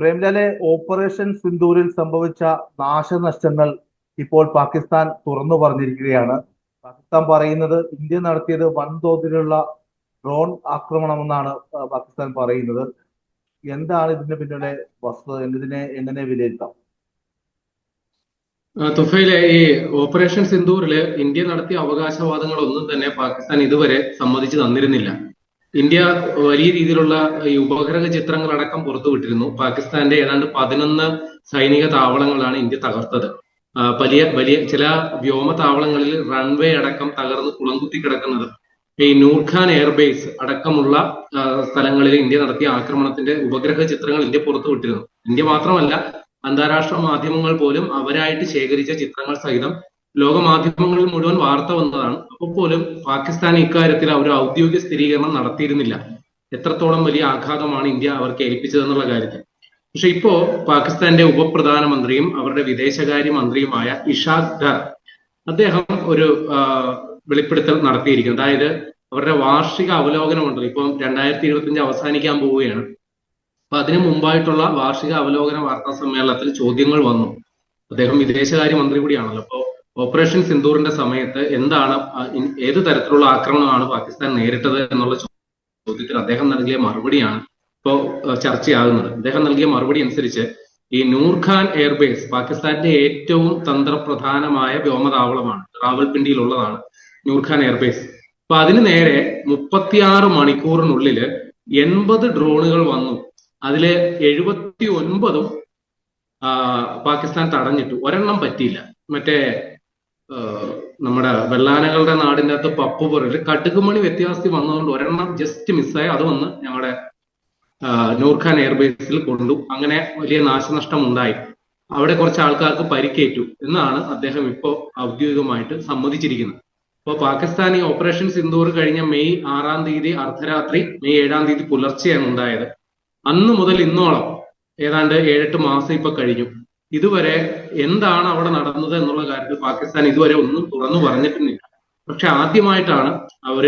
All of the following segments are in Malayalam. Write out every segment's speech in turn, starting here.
പ്രേംലാലെ ഓപ്പറേഷൻ സിന്ദൂരിൽ സംഭവിച്ച നാശനഷ്ടങ്ങൾ ഇപ്പോൾ പാകിസ്ഥാൻ തുറന്നു പറഞ്ഞിരിക്കുകയാണ്. പാകിസ്ഥാൻ പറയുന്നത് ഇന്ത്യ നടത്തിയത് വൻതോതിലുള്ള ഡ്രോൺ ആക്രമണമെന്നാണ് പാകിസ്ഥാൻ പറയുന്നത്. എന്താണ് ഇതിന് പിന്നിലെ വസ്തുത? എന്നതിനെ എങ്ങനെ വിലയിരുത്താം? തുഫയിലെ ഈ ഓപ്പറേഷൻ സിന്ദൂറിൽ ഇന്ത്യ നടത്തിയ അവകാശവാദങ്ങൾ ഒന്നും തന്നെ പാകിസ്ഥാൻ ഇതുവരെ സമ്മതിച്ചു തന്നിരുന്നില്ല. ഇന്ത്യ വലിയ രീതിയിലുള്ള ഈ ഉപഗ്രഹ ചിത്രങ്ങളടക്കം പുറത്തുവിട്ടിരുന്നു. പാകിസ്ഥാന്റെ ഏതാണ്ട് പതിനൊന്ന് സൈനിക താവളങ്ങളാണ് ഇന്ത്യ തകർത്തത്. വലിയ വലിയ ചില വ്യോമ താവളങ്ങളിൽ റൺവേ അടക്കം തകർന്ന് കുളംകുത്തി കിടക്കുന്നത് ഈ നൂർഖാൻ എയർബേസ് അടക്കമുള്ള സ്ഥലങ്ങളിൽ ഇന്ത്യ നടത്തിയ ആക്രമണത്തിന്റെ ഉപഗ്രഹ ചിത്രങ്ങൾ ഇന്ത്യ പുറത്തുവിട്ടിരുന്നു. ഇന്ത്യ മാത്രമല്ല അന്താരാഷ്ട്ര മാധ്യമങ്ങൾ പോലും അവരായിട്ട് ശേഖരിച്ച ചിത്രങ്ങൾ സഹിതം ലോക മാധ്യമങ്ങളിൽ മുഴുവൻ വാർത്ത വന്നതാണ്. അപ്പോൾ പോലും പാകിസ്ഥാൻ ഇക്കാര്യത്തിൽ അവർ ഔദ്യോഗിക സ്ഥിരീകരണം നടത്തിയിരുന്നില്ല. എത്രത്തോളം വലിയ ആഘാതമാണ് ഇന്ത്യ അവർക്ക് ഏൽപ്പിച്ചതെന്നുള്ള കാര്യത്തിൽ. പക്ഷെ ഇപ്പോ പാകിസ്ഥാന്റെ ഉപപ്രധാനമന്ത്രിയും അവരുടെ വിദേശകാര്യ മന്ത്രിയുമായ ഇഷാഖ് ധർ അദ്ദേഹം ഒരു വെളിപ്പെടുത്തൽ നടത്തിയിരിക്കുന്നു. അതായത് അവരുടെ വാർഷിക അവലോകനം ഉണ്ടല്ലോ ഇപ്പം രണ്ടായിരത്തി ഇരുപത്തിയഞ്ച് അവസാനിക്കാൻ പോവുകയാണ്. അപ്പൊ അതിനു മുമ്പായിട്ടുള്ള വാർഷിക അവലോകന വാർത്താ സമ്മേളനത്തിൽ ചോദ്യങ്ങൾ വന്നു. അദ്ദേഹം വിദേശകാര്യ മന്ത്രി കൂടിയാണല്ലോ. അപ്പോ ഓപ്പറേഷൻ സിന്ദൂറിന്റെ സമയത്ത് എന്താണ് ഏത് തരത്തിലുള്ള ആക്രമണമാണ് പാകിസ്ഥാൻ നേരിട്ടത് എന്നുള്ള ചോദ്യത്തിന് അദ്ദേഹം നൽകിയ മറുപടിയാണ് ഇപ്പോ ഏഹ്, ചർച്ചയാകുന്നത്. അദ്ദേഹം നൽകിയ മറുപടി അനുസരിച്ച് ഈ നൂർഖാൻ എയർബേസ് പാകിസ്ഥാന്റെ ഏറ്റവും തന്ത്രപ്രധാനമായ വ്യോമതാവളമാണ് റാവൽപിണ്ടിയിലുള്ളതാണ് നൂർഖാൻ എയർബേസ്. അപ്പൊ അതിന് നേരെ മുപ്പത്തിയാറ് മണിക്കൂറിനുള്ളിൽ എൺപത് ഡ്രോണുകൾ വന്നു. അതിൽ എഴുപത്തി ഒൻപതും പാകിസ്ഥാൻ തടഞ്ഞിട്ടു. ഒരെണ്ണം പറ്റിയില്ല. മറ്റേ നമ്മുടെ വെള്ളാനകളുടെ നാടിന്റെ അകത്ത് പപ്പു പോലെ കടുകുമണി വ്യത്യാസത്തിൽ വന്നതുകൊണ്ട് ഒരെണ്ണം ജസ്റ്റ് മിസ്സായി അത് വന്ന് ഞങ്ങളുടെ നൂർഖാൻ എയർബേസിൽ കൊണ്ടു. അങ്ങനെ വലിയ നാശനഷ്ടം ഉണ്ടായി. അവിടെ കുറച്ച് ആൾക്കാർക്ക് പരിക്കേറ്റു എന്നാണ് അദ്ദേഹം ഇപ്പോൾ ഔദ്യോഗികമായിട്ട് സമ്മതിച്ചിരിക്കുന്നത്. അപ്പോൾ പാകിസ്ഥാനി ഓപ്പറേഷൻ സിന്ദൂർ കഴിഞ്ഞ മെയ് ആറാം തീയതി അർദ്ധരാത്രി മെയ് ഏഴാം തീയതി പുലർച്ചെയാണ് ഉണ്ടായത്. അന്ന് മുതൽ ഇന്നോളം ഏതാണ്ട് ഏഴെട്ട് മാസം ഇപ്പൊ കഴിഞ്ഞു. ഇതുവരെ എന്താണ് അവിടെ നടന്നത് എന്നുള്ള കാര്യത്തിൽ പാകിസ്ഥാൻ ഇതുവരെ ഒന്നും തുറന്നു പറഞ്ഞിട്ടില്ല പക്ഷെ ആദ്യമായിട്ടാണ് അവർ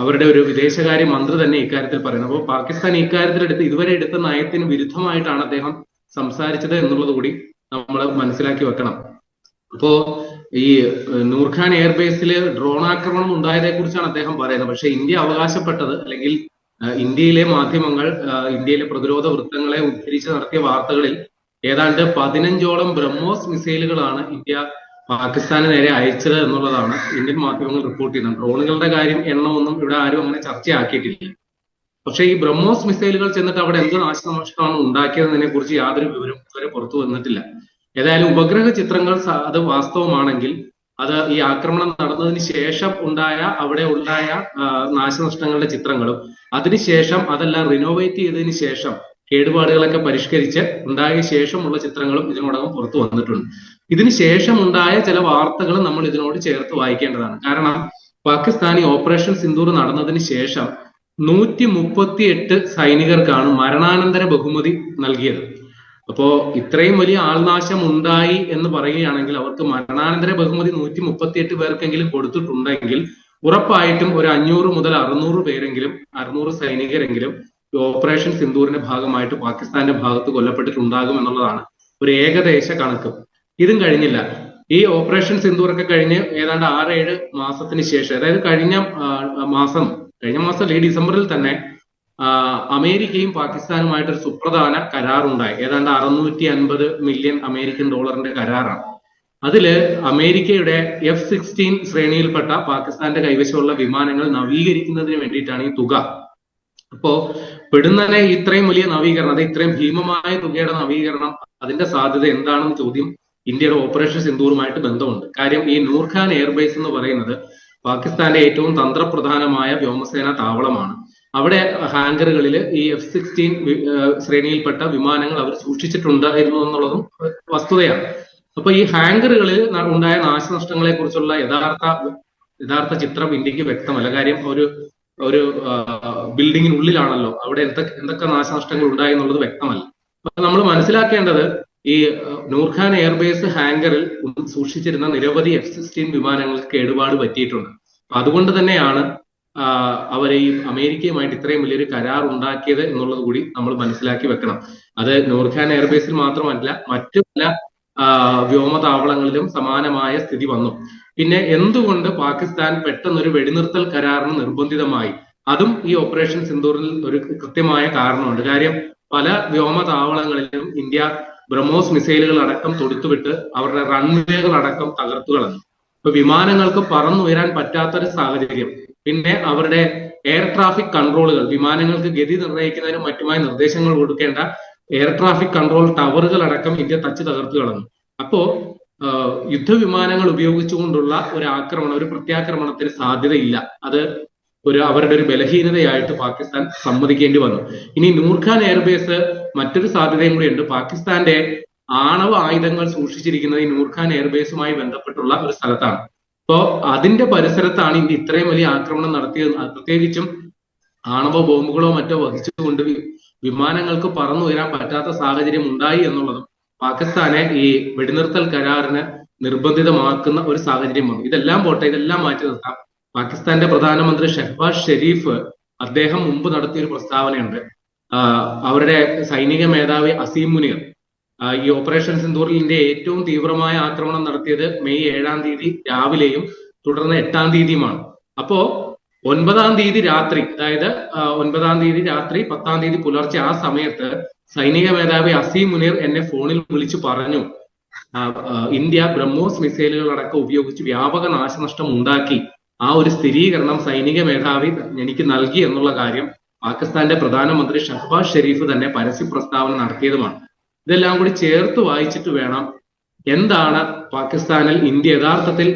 അവരുടെ ഒരു വിദേശകാര്യ മന്ത്രി തന്നെ ഇക്കാര്യത്തിൽ പറയുന്നത്. അപ്പോൾ പാകിസ്ഥാൻ ഇക്കാര്യത്തിൽ എടുത്ത് ഇതുവരെ എടുത്ത നയത്തിന് വിരുദ്ധമായിട്ടാണ് അദ്ദേഹം സംസാരിച്ചത് എന്നുള്ളത് കൂടി നമ്മൾ മനസ്സിലാക്കി വെക്കണം. അപ്പോ ഈ നൂർഖാൻ എയർബേസിൽ ഡ്രോൺ ആക്രമണം ഉണ്ടായതേ കുറിച്ചാണ് അദ്ദേഹം പറയുന്നത്. പക്ഷെ ഇന്ത്യ അവകാശപ്പെട്ടത് അല്ലെങ്കിൽ ഇന്ത്യയിലെ മാധ്യമങ്ങൾ ഇന്ത്യയിലെ പ്രതിരോധ വൃത്തങ്ങളെ ഉദ്ധരിച്ച് നടത്തിയ വാർത്തകളിൽ ഏതാണ്ട് പതിനഞ്ചോളം ബ്രഹ്മോസ് മിസൈലുകളാണ് ഇന്ത്യ പാകിസ്ഥാന് നേരെ അയച്ചത് എന്നുള്ളതാണ് ഇന്ത്യൻ മാധ്യമങ്ങൾ റിപ്പോർട്ട് ചെയ്യുന്നത്. ഡ്രോണുകളുടെ കാര്യം എണ്ണമൊന്നും ഇവിടെ ആരും അങ്ങനെ ചർച്ചയാക്കിയിട്ടില്ല. പക്ഷേ ഈ ബ്രഹ്മോസ് മിസൈലുകൾ ചെന്നിട്ട് അവിടെ എന്ത് നാശനഷ്ടമാണ് ഉണ്ടാക്കിയതെന്നതിനെ കുറിച്ച് യാതൊരു വിവരവും ഇതുവരെ പുറത്തു വന്നിട്ടില്ല. ഏതായാലും ഉപഗ്രഹ ചിത്രങ്ങൾ അത് വാസ്തവമാണെങ്കിൽ അത് ഈ ആക്രമണം നടന്നതിന് ശേഷം ഉണ്ടായ അവിടെ ഉണ്ടായ നാശനഷ്ടങ്ങളുടെ ചിത്രങ്ങളും അതിനുശേഷം അതെല്ലാം റിനോവേറ്റ് ചെയ്തതിന് ശേഷം കേടുപാടുകളൊക്കെ പരിഷ്കരിച്ച് ഉണ്ടായ ശേഷമുള്ള ചിത്രങ്ങളും ഇതിനോടകം പുറത്തു വന്നിട്ടുണ്ട്. ഇതിന് ശേഷം ഉണ്ടായ ചില വാർത്തകൾ നമ്മൾ ഇതിനോട് ചേർത്ത് വായിക്കേണ്ടതാണ്. കാരണം പാകിസ്ഥാനി ഓപ്പറേഷൻ സിന്ദൂർ നടന്നതിന് ശേഷം നൂറ്റി മുപ്പത്തി എട്ട് സൈനികർക്കാണ് മരണാനന്തര ബഹുമതി നൽകിയത്. അപ്പോ ഇത്രയും വലിയ ആൾനാശം ഉണ്ടായി എന്ന് പറയുകയാണെങ്കിൽ അവർക്ക് മരണാനന്തര ബഹുമതി നൂറ്റി മുപ്പത്തി എട്ട് പേർക്കെങ്കിലും കൊടുത്തിട്ടുണ്ടെങ്കിൽ ഉറപ്പായിട്ടും ഒരു അഞ്ഞൂറ് മുതൽ അറുന്നൂറ് പേരെങ്കിലും അറുന്നൂറ് സൈനികരെങ്കിലും ഓപ്പറേഷൻ സിന്ദൂറിന്റെ ഭാഗമായിട്ട് പാകിസ്ഥാന്റെ ഭാഗത്ത് കൊല്ലപ്പെട്ടിട്ടുണ്ടാകും എന്നുള്ളതാണ് ഒരു ഏകദേശ കണക്ക്. ഇതും കഴിഞ്ഞില്ല. ഈ ഓപ്പറേഷൻ സിന്ദൂറൊക്കെ കഴിഞ്ഞ് ഏതാണ്ട് ആറേഴ് മാസത്തിന് ശേഷം അതായത് കഴിഞ്ഞ മാസം കഴിഞ്ഞ മാസം ഈ ഡിസംബറിൽ തന്നെ അമേരിക്കയും പാകിസ്ഥാനുമായിട്ട് ഒരു സുപ്രധാന കരാറുണ്ടായി. ഏതാണ്ട് അറുന്നൂറ്റി അൻപത് മില്യൺ അമേരിക്കൻ ഡോളറിന്റെ കരാറാണ്. അതിൽ അമേരിക്കയുടെ എഫ് സിക്സ്റ്റീൻ ശ്രേണിയിൽപ്പെട്ട പാകിസ്ഥാന്റെ കൈവശമുള്ള വിമാനങ്ങൾ നവീകരിക്കുന്നതിന് വേണ്ടിയിട്ടാണ് ഈ തുക. അപ്പോ പെടുന്നനെ ഇത്രയും വലിയ നവീകരണം അത് ഇത്രയും ഭീമമായ തുകയുടെ നവീകരണം അതിന്റെ സാധ്യത എന്താണെന്ന് ചോദ്യം ഇന്ത്യയുടെ ഓപ്പറേഷൻ സിന്ദൂറുമായിട്ട് ബന്ധമുണ്ട്. കാര്യം ഈ നൂർഖാൻ എയർബേസ് എന്ന് പറയുന്നത് പാകിസ്ഥാന്റെ ഏറ്റവും തന്ത്രപ്രധാനമായ വ്യോമസേന താവളമാണ്. അവിടെ ഹാങ്കറുകളിൽ ഈ എഫ് സിക്സ്റ്റീൻ ശ്രേണിയിൽപ്പെട്ട വിമാനങ്ങൾ അവർ സൂക്ഷിച്ചിട്ടുണ്ടായിരുന്നു എന്നുള്ളതും വസ്തുതയാണ്. അപ്പൊ ഈ ഹാങ്കറുകളിൽ ഉണ്ടായ നാശനഷ്ടങ്ങളെ കുറിച്ചുള്ള യഥാർത്ഥ യഥാർത്ഥ ചിത്രം ഇന്ത്യയ്ക്ക് വ്യക്തമല്ല. കാര്യം ഒരു ഒരു ബിൽഡിങ്ങിനുള്ളിലാണല്ലോ. അവിടെ എന്തൊക്കെ എന്തൊക്കെ നാശനഷ്ടങ്ങൾ ഉണ്ടായി എന്നുള്ളത് വ്യക്തമല്ല. നമ്മൾ മനസ്സിലാക്കേണ്ടത് ഈ നൂർഖാൻ എയർബേസ് ഹാങ്കറിൽ സൂക്ഷിച്ചിരുന്ന നിരവധി എഫ് സിക്സ്റ്റീൻ വിമാനങ്ങൾക്ക് കേടുപാട് പറ്റിയിട്ടുണ്ട്. അതുകൊണ്ട് തന്നെയാണ് അവരെ ഈ അമേരിക്കയുമായിട്ട് ഇത്രയും വലിയൊരു കരാർ ഉണ്ടാക്കിയത് എന്നുള്ളത് കൂടി നമ്മൾ മനസ്സിലാക്കി വെക്കണം. അത് നൂർഖാൻ എയർബേസിൽ മാത്രമല്ല മറ്റു പല വ്യോമതാവളങ്ങളിലും സമാനമായ സ്ഥിതി വന്നു. പിന്നെ എന്തുകൊണ്ട് പാകിസ്ഥാൻ പെട്ടെന്ന് ഒരു വെടിനിർത്തൽ കരാറിന് നിർബന്ധിതമായി? അതും ഈ ഓപ്പറേഷൻ സിന്ദൂറിൽ ഒരു കൃത്യമായ കാരണമുണ്ട്. കാര്യം പല വ്യോമ താവളങ്ങളിലും ഇന്ത്യ ബ്രഹ്മോസ് മിസൈലുകൾ അടക്കം തൊടുത്തുവിട്ട് അവരുടെ റൺവേകൾ അടക്കം തകർത്തു കളഞ്ഞു. ഇപ്പൊ വിമാനങ്ങൾക്ക് പറന്നുയരാൻ പറ്റാത്തൊരു സാഹചര്യം. പിന്നെ അവരുടെ എയർ ട്രാഫിക് കൺട്രോളുകൾ വിമാനങ്ങൾക്ക് ഗതി നിർണയിക്കുന്നതിനും മറ്റുമായി നിർദ്ദേശങ്ങൾ കൊടുക്കേണ്ട എയർ ട്രാഫിക് കൺട്രോൾ ടവറുകൾ അടക്കം ഇന്ത്യ തച്ചു തകർത്തു കളഞ്ഞു. അപ്പോ യുദ്ധവിമാനങ്ങൾ ഉപയോഗിച്ചുകൊണ്ടുള്ള ഒരു ആക്രമണം ഒരു പ്രത്യാക്രമണത്തിന് സാധ്യതയില്ല. അത് ഒരു അവരുടെ ഒരു ബലഹീനതയായിട്ട് പാകിസ്ഥാൻ സമ്മതിക്കേണ്ടി വന്നു. ഇനി നൂർഖാൻ എയർബേസ് മറ്റൊരു സാധ്യതയും കൂടിയുണ്ട്. പാകിസ്ഥാന്റെ ആണവ ആയുധങ്ങൾ സൂക്ഷിച്ചിരിക്കുന്നത് ഈ നൂർഖാൻ എയർബേസുമായി ബന്ധപ്പെട്ടുള്ള ഒരു സ്ഥലത്താണ്. അപ്പോ അതിന്റെ പരിസരത്താണ് ഇന്ത്യ ഇത്രയും വലിയ ആക്രമണം നടത്തിയത്. പ്രത്യേകിച്ചും ആണവ ബോംബുകളോ മറ്റോ വഹിച്ചുകൊണ്ട് വിമാനങ്ങൾക്ക് പറന്നുയരാൻ പറ്റാത്ത സാഹചര്യം ഉണ്ടായി എന്നുള്ളതും പാകിസ്ഥാനെ ഈ വെടിനിർത്തൽ കരാറിന് നിർബന്ധിതമാക്കുന്ന ഒരു സാഹചര്യം വന്നു. ഇതെല്ലാം പോട്ടെ ഇതെല്ലാം മാറ്റി നിർത്താം. പാകിസ്ഥാന്റെ പ്രധാനമന്ത്രി ഷെഹ്ബാസ് ഷെരീഫ് അദ്ദേഹം മുമ്പ് നടത്തിയ ഒരു പ്രസ്താവനയുണ്ട് അവരുടെ സൈനിക മേധാവി അസീം മുനീർ. ഈ ഓപ്പറേഷൻ സിന്ദൂറിൽ ഇന്ത്യ ഏറ്റവും തീവ്രമായ ആക്രമണം നടത്തിയത് മെയ് ഏഴാം തീയതി രാവിലെയും തുടർന്ന് എട്ടാം തീയതിയുമാണ്. അപ്പോ ഒൻപതാം തീയതി രാത്രി അതായത് ഒൻപതാം തീയതി രാത്രി പത്താം തീയതി പുലർച്ചെ ആ സമയത്ത് സൈനിക മേധാവി അസീം മുനീർ എന്നെ ഫോണിൽ വിളിച്ചു പറഞ്ഞു. ഇന്ത്യ ബ്രഹ്മോസ് മിസൈലുകൾ അടക്കം ഉപയോഗിച്ച് വ്യാപക നാശനഷ്ടം ഉണ്ടാക്കി. ആ ഒരു സ്ഥിരീകരണം സൈനിക മേധാവി എനിക്ക് നൽകി എന്നുള്ള കാര്യം പാകിസ്ഥാന്റെ പ്രധാനമന്ത്രി ഷഹബാസ് ഷെരീഫ് തന്നെ പരസ്യ പ്രസ്താവന നടത്തിയതുമാണ്. ഇതെല്ലാം കൂടി ചേർത്ത് വായിച്ചിട്ട് വേണം എന്താണ് പാകിസ്ഥാനിൽ ഇന്ത്യ യഥാർത്ഥത്തിൽ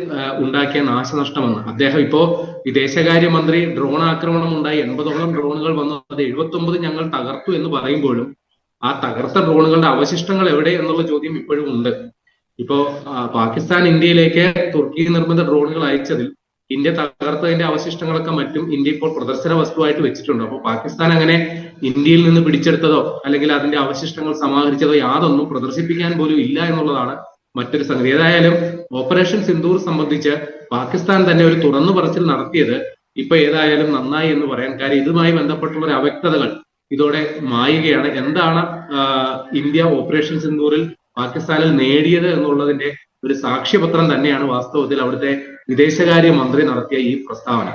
ഉണ്ടാക്കിയ നാശനഷ്ടമെന്ന്? അദ്ദേഹം ഇപ്പോ വിദേശകാര്യമന്ത്രി ഡ്രോൺ ആക്രമണം ഉണ്ടായി എൺപതോളം ഡ്രോണുകൾ വന്നു അത് എഴുപത്തി ഞങ്ങൾ തകർത്തു എന്ന് പറയുമ്പോഴും ആ തകർത്ത ഡ്രോണുകളുടെ അവശിഷ്ടങ്ങൾ എവിടെ എന്നുള്ള ചോദ്യം ഇപ്പോഴും ഉണ്ട്. ഇപ്പോ പാകിസ്ഥാൻ ഇന്ത്യയിലേക്ക് തുർക്കി നിർമ്മിത ഡ്രോണുകൾ അയച്ചതിൽ ഇന്ത്യ തകർത്തതിന്റെ അവശിഷ്ടങ്ങളൊക്കെ മറ്റും ഇന്ത്യ ഇപ്പോൾ പ്രദർശന വസ്തുവായിട്ട് വെച്ചിട്ടുണ്ട്. അപ്പോൾ പാകിസ്ഥാൻ അങ്ങനെ ഇന്ത്യയിൽ നിന്ന് പിടിച്ചെടുത്തതോ അല്ലെങ്കിൽ അതിന്റെ അവശിഷ്ടങ്ങൾ സമാഹരിച്ചതോ യാതൊന്നും പ്രദർശിപ്പിക്കാൻ പോലും ഇല്ല എന്നുള്ളതാണ് മറ്റൊരു സംഗതി. ഏതായാലും ഓപ്പറേഷൻ സിന്ദൂർ സംബന്ധിച്ച് പാകിസ്ഥാൻ തന്നെ ഒരു തുറന്നു പറച്ചിൽ നടത്തിയത് ഇപ്പൊ ഏതായാലും നന്നായി എന്ന് പറയാൻ കാര്യം ഇതുമായി ബന്ധപ്പെട്ടുള്ള ഒരു അവ്യക്തതകൾ ഇതോടെ മായുകയാണ്. എന്താണ് ഇന്ത്യ ഓപ്പറേഷൻ സിന്ദൂറിൽ പാകിസ്ഥാനിൽ നേടിയത് എന്നുള്ളതിന്റെ ഒരു സാക്ഷ്യപത്രം തന്നെയാണ് വാസ്തവത്തിൽ അവിടുത്തെ വിദേശകാര്യ മന്ത്രി നടത്തിയ ഈ പ്രസ്താവന.